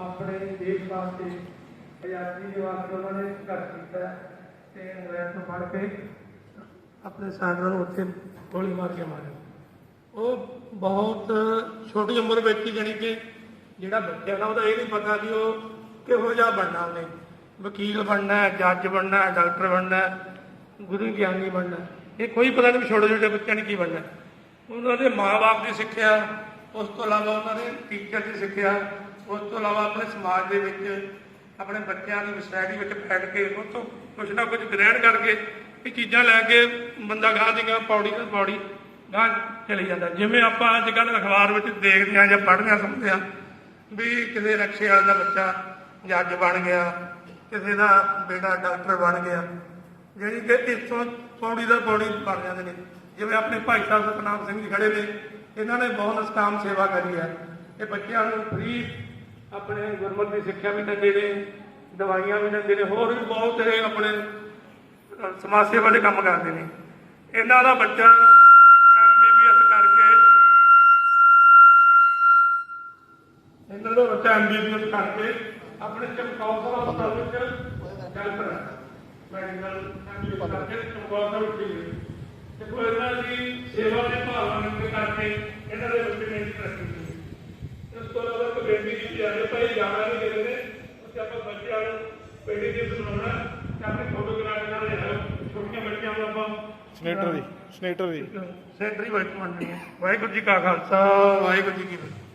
ਆਪਣੇ ਦੇਸ਼ ਵਾਸਤੇ ਆਜ਼ਾਦੀ ਦੇ ਵਾਸਤੇ ਉਹਨਾਂ ਨੇ ਸੰਘਰਸ਼ ਕੀਤਾ ਤੇ ਅੰਗਰੇਜ਼ ਤੋਂ ਫੜ ਕੇ ਆਪਣੇ ਸਾਥੀਆਂ ਨੂੰ ਉੱਥੇ ਗੋਲੀ ਮਾਰ ਕੇ ਮਾਰਿਆ। ਉਹ ਬਹੁਤ ਛੋਟੀ ਉਮਰ ਵਿੱਚ ਹੀ ਜਾਣੀ ਕਿ ਜਿਹੜਾ ਬੱਚਾ ਨਾ ਉਹਦਾ ਇਹ ਨਹੀਂ ਪਤਾ ਵੀ ਉਹ ਕਿਹੋ ਜਿਹਾ ਬਣਨਾ ਉਹਨੇ। ਵਕੀਲ ਬਣਨਾ ਜੱਜ ਬਣਨਾ ਡਾਕਟਰ ਬਣਨਾ ਗੁਰੂ ਗਿਆਨੀ ਬਣਨਾ ਇਹ ਕੋਈ ਪਤਾ ਨਹੀਂ ਵੀ ਛੋਟੇ ਛੋਟੇ ਬੱਚਿਆਂ ਨੇ ਕੀ ਬਣਨਾ ਉਹਨਾਂ ਦੇ ਮਾਪੇ ਦੀ ਸਿੱਖਿਆ, ਉਸ ਤੋਂ ਇਲਾਵਾ ਉਹਨਾਂ ਦੇ ਟੀਚਰ ਦੀ ਸਿੱਖਿਆ। ਉਸ ਤੋਂ ਇਲਾਵਾ ਆਪਣੇ ਸਮਾਜ ਦੇ ਵਿੱਚ, ਆਪਣੇ ਬੱਚਿਆਂ ਦੀ ਸੋਸਾਇਟੀ ਵਿੱਚ ਬੈਠ ਕੇ ਉਹ ਤੋਂ ਕੁਝ ਨਾ ਕੁਝ ਗ੍ਰਹਿਣ ਕਰਕੇ ਇਹ ਚੀਜ਼ਾਂ ਲੈ ਕੇ ਬੰਦਾ ਗਾਂ ਦੀ ਗਾਂ ਪੌੜੀ ਤੇ ਪੌੜੀ ਗਾਂ ਚਲੀ ਜਾਂਦਾ। ਜਿਵੇਂ ਆਪਾਂ ਅੱਜ ਕੱਲ੍ਹ ਅਖਬਾਰ ਵਿੱਚ ਦੇਖਦੇ ਹਾਂ ਜਾਂ ਪੜ੍ਹਦੇ ਹਾਂ, ਸੁਣਦੇ ਹਾਂ ਵੀ ਕਿਸੇ ਰਕਸ਼ੇ ਵਾਲੇ ਦਾ ਬੱਚਾ ਜੱਜ ਬਣ ਗਿਆ, ਕਿਸੇ ਦਾ ਬੇਟਾ ਡਾਕਟਰ ਬਣ ਗਿਆ ਜਿਹੜੀ ਕਿ ਇੱਥੋਂ ਪੌੜੀ ਦਾ ਪੌੜੀ ਬਣ ਜਾਂਦੇ ਨੇ। ਜਿਵੇਂ ਆਪਣੇ ਭਾਈ ਸਾਹਿਬ ਸਤਨਾਮ ਸਿੰਘ ਜੀ ਖੜੇ ਨੇ, ਇਹਨਾਂ ਨੇ ਬਹੁਤ ਨਿਸ਼ਕਾਮ ਸੇਵਾ ਕਰੀ ਹੈ। ਇਹ ਬੱਚਿਆਂ ਨੂੰ ਫ੍ਰੀ ਆਪਣੇ ਗੁਰਮਤ ਦੀ ਸਿੱਖਿਆ ਵੀ ਦਿੰਦੇ ਨੇ, ਦਵਾਈਆਂ ਵੀ ਦਿੰਦੇ ਨੇ, ਹੋਰ ਵੀ ਬਹੁਤ ਇਹ ਆਪਣੇ ਸਮਾਜ ਸੇਵਾ ਦੇ ਕੰਮ ਕਰਦੇ ਨੇ। ਇਹਨਾਂ ਦਾ ਬੱਚਾ ਐਮਬੀਬੀਐਸ ਕਰਕੇ, ਇਹਨਾਂ ਦਾ ਬੱਚਾ ਐਮਬੀਬੀਐਸ ਕਰਕੇ ਆਪਣੇ ਚਮਕੌਰ ਸਾਹਿਬ ਹਸਪਤਾਲ ਵਿੱਚ ਡਾਕਟਰ ਹੈ ਮੈਡੀਕਲ ਐਮਬੀਬੀਐਸ ਕਰਕੇ ਚਮਕੌਰ ਸਾਹਿਬ ਵਿੱਚ ਹੈ ਤੇ ਕੋਈ ਇਹਨਾਂ ਦੀ ਸੇਵਾ ਦੇ ਭਾਵਨਾ ਕਰਕੇ ਇਹਨਾਂ ਦੇ ਬੱਚੇ ਨੇ ਤਰੱਕੀ ਕੀਤੀ ਇਸ ਤੋਂ ਇਲਾਵਾ ਇੱਕ ਬੇਟੀ ਵੀ ਆਏ ਭਾਈ ਜਾਣਾ ਨਹੀਂ ਦੇ ਰਹੇ ਉੱਥੇ ਆਪਾਂ ਬੱਚਿਆਂ ਨੂੰ ਬੇਟੀ ਜੀ ਬਣਾਉਣਾ ਤੇ ਆਪਣੇ ਫੋਟੋਗ੍ਰਾਫ ਨਾਲ ਲਿਆਓ ਛੋਟੀਆਂ ਬੱਚਿਆਂ ਨੂੰ ਆਪਾਂ ਸਨੇਟਰ ਦੀ ਸਨੇਟਰ ਦੀ। ਸੈਂਟਰੀ ਵਾਈਟ ਮੰਨਣੀ ਹੈ ਵਾਹਿਗੁਰੂ ਜੀ ਕਾ ਖਾਲਸਾ। ਵਾਹਿਗੁਰੂ ਜੀ ਕੀ ਫਤਿਹ।